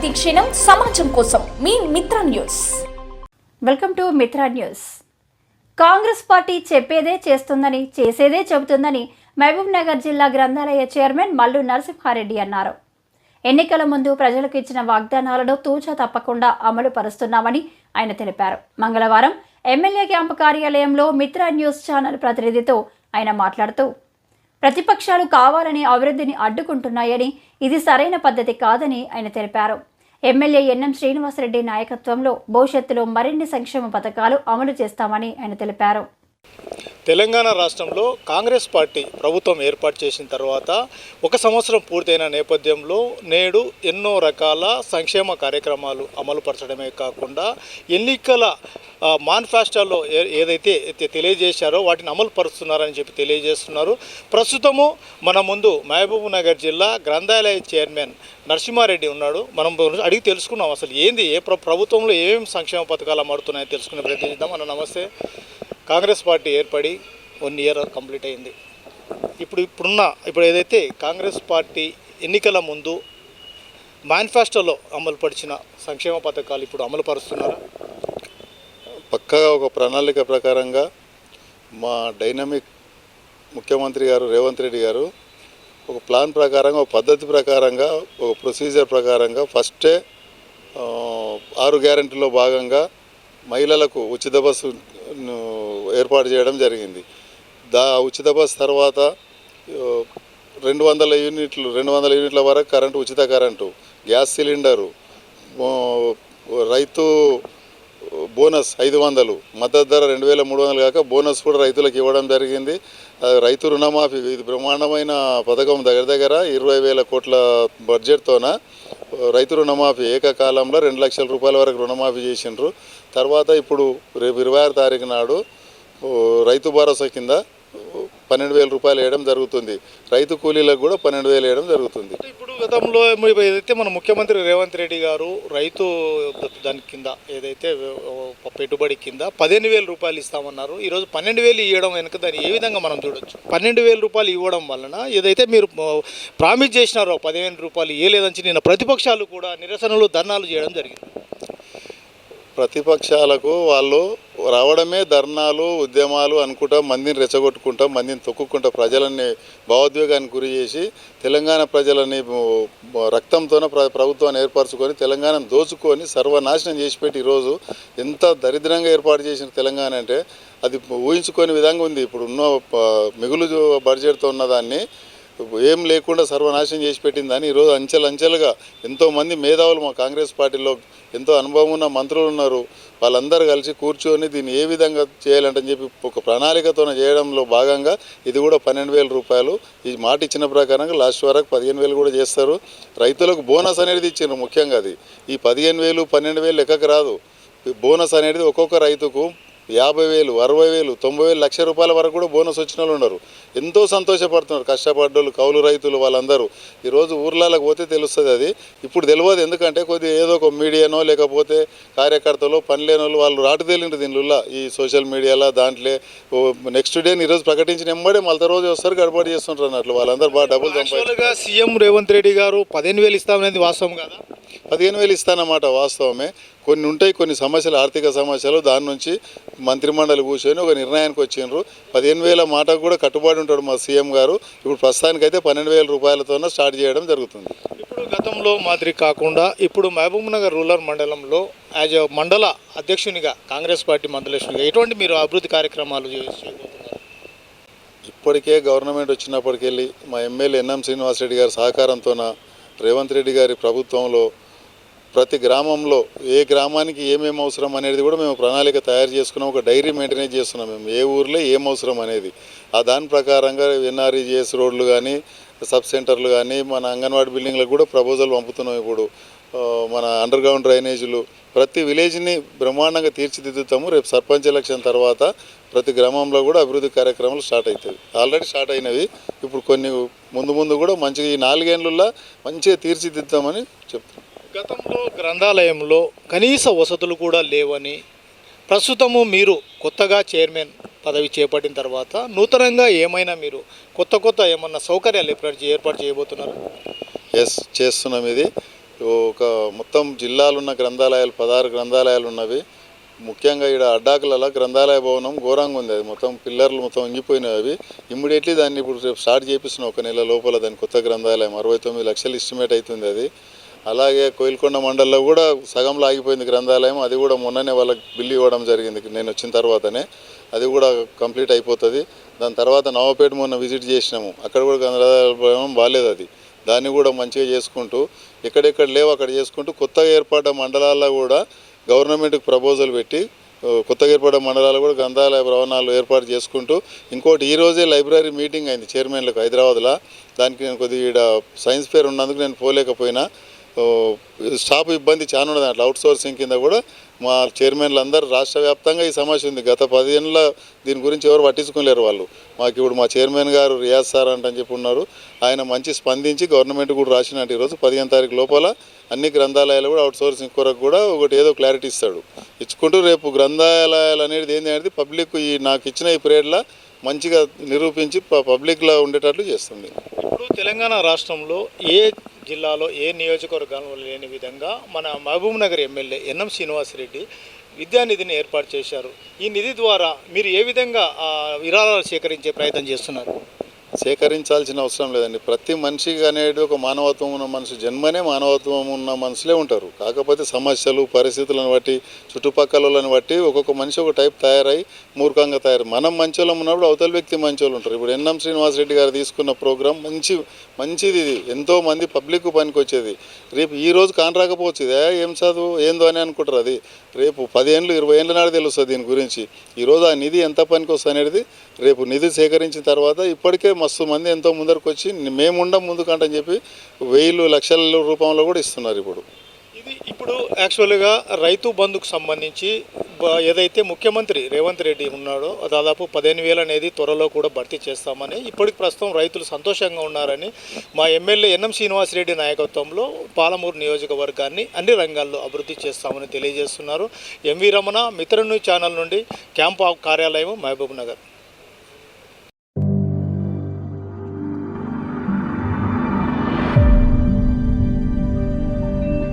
ప్రతి క్షణం సమాజం కోసం మీ Mitra news. Welcome to Mitra news. Congress party చెప్పేదే చేస్తుందని చేసేదే చెబుతుందని మహబూబ్ నగర్ జిల్లా గ్రంథాలయ చైర్మన్ మల్లు నరసింహారెడ్డి అన్నారు. ఎన్నికల ముందు ప్రజలకు ఇచ్చిన వాగ్దానాలను తూచా తప్పకుండా అమలు పరుస్తున్నామని ఆయన తెలిపారు. మంగళవారం ఎమ్మెల్యే క్యాంపు కార్యాలయంలో మిత్ర న్యూస్ ఛానల్ ప్రతినిధితో ఆయన మాట్లాడుతూ ప్రతిపక్షాలు కావాలని అభివృద్ధిని అడ్డుకుంటున్నాయని ఇది సరైన పద్ధతి కాదని ఆయన తెలిపారు. ఎమ్మెల్యే ఎన్ఎం శ్రీనివాసరెడ్డి నాయకత్వంలో భవిష్యత్తులో మరిన్ని సంక్షేమ పథకాలు అమలు చేస్తామని ఆయన తెలిపారు. తెలంగాణ రాష్ట్రంలో కాంగ్రెస్ పార్టీ ప్రభుత్వం ఏర్పాటు చేసిన తర్వాత ఒక సంవత్సరం పూర్తయిన నేపథ్యంలో నేడు ఎన్నో రకాల సంక్షేమ కార్యక్రమాలు అమలుపరచడమే కాకుండా ఎన్నికల ఆ, మానిఫెస్టోలో ఏ- ఏదైతే తెలియజేశారో వాటిని అమలు పరుస్తున్నారని చెప్పి తెలియజేస్తున్నారు. ప్రస్తుతము మన ముందు మహబూబ్ నగర్ జిల్లా గ్రంథాలయ చైర్మన్ నరసింహారెడ్డి ఉన్నాడు. మనం అడిగి తెలుసుకున్నాం అసలు ఏంది ఏ ప్రభుత్వంలో ఏమేమి సంక్షేమ పథకాలు అమలుతున్నాయో తెలుసుకునే ప్రయత్నిద్దాం. అన్న నమస్తే. కాంగ్రెస్ పార్టీ ఏర్పడి వన్ ఇయర్ కంప్లీట్ అయింది. ఇప్పుడు ఇప్పుడున్న ఇప్పుడు ఏదైతే కాంగ్రెస్ పార్టీ ఎన్నికల ముందు మేనిఫెస్టోలో అమలుపరిచిన సంక్షేమ పథకాలు ఇప్పుడు అమలు పరుస్తున్నారా పక్కగా ఒక ప్రణాళిక ప్రకారంగా మా డైనమిక్ ముఖ్యమంత్రి గారు రేవంత్ రెడ్డి గారు ఒక ప్లాన్ ప్రకారంగా ఒక పద్ధతి ప్రకారంగా ఒక ప్రొసీజర్ ప్రకారంగా ఫస్టే ఆరు గ్యారెంటీలో భాగంగా మహిళలకు ఉచిత బస్సు ఏర్పాటు చేయడం జరిగింది. దా ఉచిత బస్ తర్వాత రెండు వందల యూనిట్లు రెండు వందల యూనిట్ల వరకు కరెంటు ఉచిత కరెంటు గ్యాస్ సిలిండరు రైతు బోనస్ ఐదు వందలు మద్దతు ధర రెండు వేల మూడు వందలు కాక బోనస్ కూడా రైతులకు ఇవ్వడం జరిగింది. రైతు రుణమాఫీ ఇది బ్రహ్మాండమైన పథకం దగ్గర దగ్గర ఇరవై వేల కోట్ల బడ్జెట్తోన రైతు రుణమాఫీ ఏకకాలంలో రెండు లక్షల రూపాయల వరకు రుణమాఫీ చేసిండ్రు. తర్వాత ఇప్పుడు రేపు ఇరవై ఆరు తారీఖు నాడు రైతు భరోసా కింద పన్నెండు వేల రూపాయలు వేయడం జరుగుతుంది. రైతు కూలీలకు కూడా పన్నెండు వేలు వేయడం జరుగుతుంది. గతంలో ఏదైతే మన ముఖ్యమంత్రి రేవంత్ రెడ్డి గారు రైతు దాని కింద ఏదైతే పెట్టుబడి కింద పదిహేను వేల రూపాయలు ఇస్తామన్నారు. ఈరోజు పన్నెండు వేలు ఇవ్వడం వెనుక దాన్ని ఏ విధంగా మనం చూడొచ్చు? పన్నెండు వేల రూపాయలు ఇవ్వడం వలన ఏదైతే మీరు ప్రామిస్ చేసినారో పదిహేను రూపాయలు ఇవ్వలేదని నిన్న ప్రతిపక్షాలు కూడా నిరసనలు ధర్నాలు చేయడం జరిగింది. ప్రతిపక్షాలకు వాళ్ళు రావడమే ధర్నాలు ఉద్యమాలు అనుకుంటా మందిని రెచ్చగొట్టుకుంటా మందిని తొక్కుకుంటా ప్రజలని భావోద్వేగానికి గురి చేసి తెలంగాణ ప్రజలని మ- రక్తంతోన ప్ర ప్రభుత్వాన్ని ఏర్పరచుకొని తెలంగాణను దోచుకొని సర్వనాశనం చేసి పెట్టి ఈరోజు ఎంత దరిద్రంగా ఏర్పాటు చేసిన తెలంగాణ అంటే అది ఊహించుకోని విధంగా ఉంది. ఇప్పుడు ఉన్న మిగులు బడ్జెట్తో ఉన్నదాన్ని ఏం లేకుండా సర్వనాశనం చేసి పెట్టిందని ఈరోజు అంచెలంచెలుగా ఎంతోమంది మేధావులు మా కాంగ్రెస్ పార్టీలో ఎంతో అనుభవం ఉన్న మంత్రులు ఉన్నారు. వాళ్ళందరూ కలిసి కూర్చొని దీన్ని ఏ విధంగా చేయాలంటని చెప్పి ఒక ప్రణాళికతో చేయడంలో భాగంగా ఇది కూడా పన్నెండు వేల రూపాయలు. ఈ మాట ఇచ్చిన ప్రకారంగా లాస్ట్ వరకు పదిహేను వేలు కూడా చేస్తారు. రైతులకు బోనస్ అనేది ఇచ్చారు ముఖ్యంగా అది. ఈ పదిహేను వేలు పన్నెండు వేలు లెక్కకు రాదు. బోనస్ అనేది ఒక్కొక్క రైతుకు యాభై వేలు అరవై వేలు తొంభై వేలు లక్ష రూపాయల వరకు కూడా బోనస్ వచ్చిన వాళ్ళు ఉన్నారు. ఎంతో సంతోషపడుతున్నారు కష్టపడ్డోళ్ళు కౌలు రైతులు వాళ్ళందరూ. ఈరోజు ఊర్లలోకి పోతే తెలుస్తుంది అది. ఇప్పుడు తెలియదు ఎందుకంటే కొద్దిగా ఏదో ఒక మీడియానో లేకపోతే కార్యకర్తలు పని లేని వాళ్ళు రాటు తేలిండ్రు దీనిలో ఈ సోషల్ మీడియాలో దాంట్లో. నెక్స్ట్ డే ఈరోజు ప్రకటించిన ఎంబడే మళ్ళీ రోజు వస్తారు గడబడి చేస్తుంటారు అన్నట్లు వాళ్ళందరూ బాగా డబ్బులు సంపాదించారు. సీఎం రేవంత్ రెడ్డి గారు పదిహేను వేలు ఇస్తామనేది వాస్తవం కదా? పదిహేను వేలు ఇస్తానన్నమాట వాస్తవమే. కొన్ని ఉంటాయి కొన్ని సమస్యలు ఆర్థిక సమస్యలు దాని నుంచి మంత్రిమండలి కూర్చొని ఒక నిర్ణయానికి వచ్చిండ్రు. పదిహేను వేల మాటకు కూడా కట్టుబడి ఉంటాడు మా సీఎం గారు. ఇప్పుడు ప్రస్తుతానికైతే పన్నెండు వేల రూపాయలతోనే స్టార్ట్ చేయడం జరుగుతుంది. ఇప్పుడు గతంలో మాదిరి కాకుండా ఇప్పుడు మహబూబ్ నగర్ రూరల్ మండలంలో యాజ్ ఎ మండల అధ్యక్షునిగా కాంగ్రెస్ పార్టీ మండలేషునిగా ఎటువంటి మీరు అభివృద్ధి కార్యక్రమాలు ఇప్పటికే గవర్నమెంట్ వచ్చినప్పటికెళ్ళి మా ఎమ్మెల్యే ఎన్ఎం శ్రీనివాసరెడ్డి గారి సహకారంతోన రేవంత్ రెడ్డి గారి ప్రభుత్వంలో ప్రతి గ్రామంలో ఏ గ్రామానికి ఏమేమి అవసరం అనేది కూడా మేము ప్రణాళిక తయారు చేసుకున్నాం ఒక డైరీ మెయింటైన్ చేస్తున్నాం మేము. ఏ ఊర్లో ఏం అవసరం అనేది. ఆ దాని ప్రకారంగా ఎన్ఆర్ఈజిఎస్ రోడ్లు కానీ సబ్ సెంటర్లు కానీ మన అంగన్వాడీ బిల్డింగ్లకు కూడా ప్రపోజల్ పంపుతున్నాం ఇప్పుడు. మన అండర్ గ్రౌండ్ డ్రైనేజీలు. ప్రతి విలేజ్ని బ్రహ్మాండంగా తీర్చిదిద్దుతాము. రేపు సర్పంచ్ ఎలక్షన్ తర్వాత ప్రతి గ్రామంలో కూడా అభివృద్ధి కార్యక్రమాలు స్టార్ట్ అవుతాయి. ఆల్రెడీ స్టార్ట్ అయినవి. ఇప్పుడు కొన్ని ముందు ముందు కూడా మంచిగా ఈ నాలుగేండ్లలో మంచిగా తీర్చిదిద్దామని చెప్తున్నాం. గతంలో గ్రంథాలయంలో కనీస వసతులు కూడా లేవని ప్రస్తుతము మీరు కొత్తగా చైర్మన్ పదవి చేపట్టిన తర్వాత నూతనంగా ఏమైనా మీరు కొత్త కొత్త ఏమన్నా సౌకర్యాలు ఏర్పాటు ఏర్పాటు చేయబోతున్నారు? ఎస్ చేస్తున్నాం ఇది. ఒక మొత్తం జిల్లాలున్న గ్రంథాలయాలు పదహారు గ్రంథాలయాలు ఉన్నవి. ముఖ్యంగా ఇక్కడ అడ్డాకులలో గ్రంథాలయ భవనం ఘోరంగా ఉంది. అది మొత్తం పిల్లర్లు మొత్తం ఇంగిపోయినవి అవి. ఇమ్మీడియట్లీ దాన్ని ఇప్పుడు రేపు స్టార్ట్ చేపిస్తున్నాం ఒక నెల లోపల దాని కొత్త గ్రంథాలయం. అరవై తొమ్మిది లక్షలు ఎస్టిమేట్ అవుతుంది అది. అలాగే కోయిల్కొండ మండలంలో కూడా సగంలో ఆగిపోయింది గ్రంథాలయం. అది కూడా మొన్ననే వాళ్ళకి బిల్లు ఇవ్వడం జరిగింది. నేను వచ్చిన తర్వాతనే అది కూడా కంప్లీట్ అయిపోతుంది. దాని తర్వాత నవపేట మొన్న విజిట్ చేసినాము. అక్కడ కూడా గ్రంథాలయం బాగాలేదు అది. దాన్ని కూడా మంచిగా చేసుకుంటూ ఎక్కడెక్కడ లేవు అక్కడ చేసుకుంటూ కొత్తగా ఏర్పడ్డ మండలాల్లో కూడా గవర్నమెంట్కి ప్రపోజల్ పెట్టి కొత్తగా ఏర్పడ్డ మండలాలు కూడా గ్రంథాలయ భవనాలు ఏర్పాటు చేసుకుంటూ ఇంకోటి ఈరోజే లైబ్రరీ మీటింగ్ అయింది చైర్మన్లకు హైదరాబాద్లో. దానికి నేను కొద్దిగా ఈడ సైన్స్ ఫేర్ ఉన్నందుకు నేను పోలేకపోయినా. స్టాఫ్ ఇబ్బంది చాలా ఉన్నది. అట్లా అవుట్ సోర్సింగ్ కింద కూడా మా చైర్మన్లు అందరూ రాష్ట్ర వ్యాప్తంగా ఈ సమస్య ఉంది. గత పదిహేనుల దీని గురించి ఎవరు పట్టించుకోలేరు వాళ్ళు. మాకు ఇప్పుడు మా చైర్మన్ గారు రియాజ్ సార్ అంటని చెప్పి ఉన్నారు. ఆయన మంచి స్పందించి గవర్నమెంట్ కూడా రాసినట్టు ఈరోజు పదిహేను తారీఖు లోపల అన్ని గ్రంథాలయాలు కూడా అవుట్ సోర్సింగ్ కొరకు కూడా ఒకటి ఏదో క్లారిటీ ఇస్తాడు. ఇచ్చుకుంటూ రేపు గ్రంథాలయాలు అనేది ఏంటి అనేది పబ్లిక్ ఈ నాకు ఇచ్చిన ఈ పీరియడ్లో మంచిగా నిరూపించి ప- పబ్లిక్లో ఉండేటట్లు చేస్తుంది. ఇప్పుడు తెలంగాణ రాష్ట్రంలో ఏ జిల్లాలో ఏ నియోజకవర్గంలో లేని విధంగా మన Mahabubnagar MLA NM Srinivasa Reddy విద్యానిధిని ఏర్పాటు చేశారు. ఈ నిధి ద్వారా మీరు ఏ విధంగా విరాళాలు సేకరించే ప్రయత్నం చేస్తున్నారు? సేకరించాల్సిన అవసరం లేదండి. ప్రతి మనిషికి అనేది ఒక మానవత్వం ఉన్న మనిషి జన్మనే మానవత్వం ఉన్న మనుషులే ఉంటారు. కాకపోతే సమస్యలు పరిస్థితులను బట్టి చుట్టుపక్కలని బట్టి ఒక్కొక్క మనిషి ఒక టైప్ తయారై మూర్ఖంగా తయారు. మనం మంచోళ్ళం ఉన్నప్పుడు అవతల వ్యక్తి మంచోళ్ళు ఉంటారు. ఇప్పుడు ఎన్ఎం శ్రీనివాసరెడ్డి గారు తీసుకున్న ప్రోగ్రాం మంచి మంచిది ఇది. ఎంతో మంది పబ్లిక్ పనికి వచ్చేది రేపు ఈ రోజు కానరాకపోవచ్చు ఇదే. ఏం చదువు ఏందో అని అనుకుంటారు అది. రేపు పదేళ్ళు ఇరవై ఏళ్ళ నాడు తెలుస్తుంది దీని గురించి. ఈరోజు ఆ నిధి ఎంత పనికి వస్తుంది అనేది రేపు నిధి సేకరించిన తర్వాత ఇప్పటికే మస్తు మంది ఎంతో ముందరకు వచ్చి మేముండం ముందుకంటని చెప్పి వెయ్యిలు లక్షల రూపంలో కూడా ఇస్తున్నారు ఇప్పుడు. ఇది ఇప్పుడు యాక్చువల్గా రైతు బంధుకు సంబంధించి ఏదైతే ముఖ్యమంత్రి రేవంత్ రెడ్డి ఉన్నాడో దాదాపు పదిహేను వేలు అనేది త్వరలో కూడా భర్తీ చేస్తామని ఇప్పటికి ప్రస్తుతం రైతులు సంతోషంగా ఉన్నారని మా ఎమ్మెల్యే ఎన్ఎం శ్రీనివాసరెడ్డి నాయకత్వంలో పాలమూరు నియోజకవర్గాన్ని అన్ని రంగాల్లో అభివృద్ధి చేస్తామని తెలియజేస్తున్నారు. ఎంవి రమణ మిత్రను ఛానల్ నుండి క్యాంప్ కార్యాలయం మహబూబ్ నగర్.